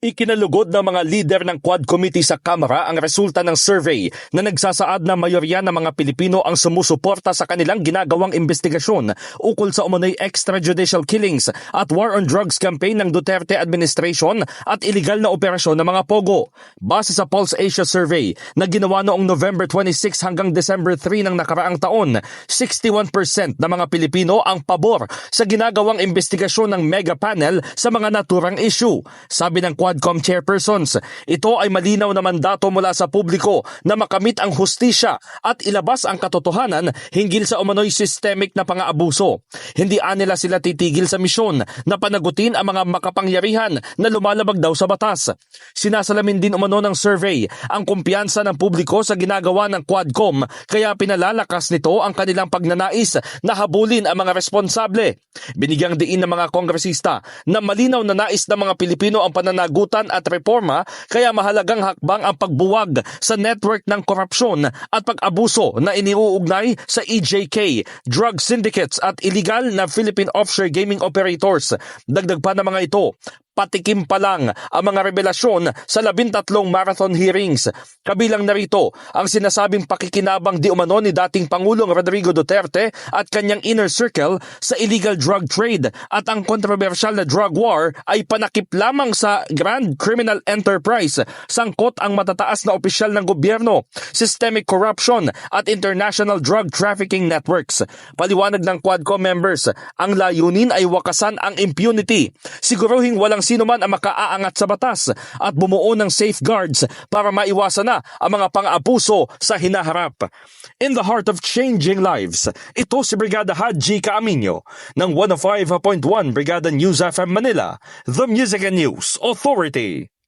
Ikinalugod ng mga lider ng Quad Committee sa Kamara ang resulta ng survey na nagsasaad na mayorya ng mga Pilipino ang sumusuporta sa kanilang ginagawang investigasyon ukol sa umano'y extrajudicial killings at war on drugs campaign ng Duterte administration at iligal na operasyon ng mga pogo. Base sa Pulse Asia survey na ginawa noong November 26 hanggang December 3 ng nakaraang taon, 61% ng mga Pilipino ang pabor sa ginagawang investigasyon ng mega panel sa mga naturang issue. Sabi ng Quadcom chairpersons, ito ay malinaw na mandato mula sa publiko na makamit ang hustisya at ilabas ang katotohanan hinggil sa umano'y systemic na pang-aabuso. Hindi anila sila titigil sa misyon na panagutin ang mga makapangyarihan na lumalabag daw sa batas. Sinasalamin din umano ng survey ang kumpiyansa ng publiko sa ginagawa ng Quadcom kaya pinalalakas nito ang kanilang pagnanais na habulin ang mga responsable. Binigyang diin ng mga kongresista na malinaw na nais ng mga Pilipino ang pananagutan at reforma kaya mahalagang hakbang ang pagbuwag sa network ng korupsyon at pag-abuso na iniuugnay sa EJK, drug syndicates at illegal na Philippine offshore gaming operators. Dagdag pa ng mga ito, patikim pa lang ang mga revelasyon sa labintatlong marathon hearings. Kabilang narito ang sinasabing pakikinabang di umano ni dating Pangulong Rodrigo Duterte at kanyang inner circle sa illegal drug trade at ang kontrobersyal na drug war ay panakip lamang sa grand criminal enterprise. Sangkot ang matataas na opisyal ng gobyerno, systemic corruption at international drug trafficking networks. Paliwanag ng Quadcom members, ang layunin ay wakasan ang impunity. Siguruhing walang sino man ang makaaangat sa batas at bumuo ng safeguards para maiwasan na ang mga pang-abuso sa hinaharap. In the heart of changing lives, ito si Brigada Haji Kaaminyo ng 105.1 Brigada News FM Manila, The Music and News Authority.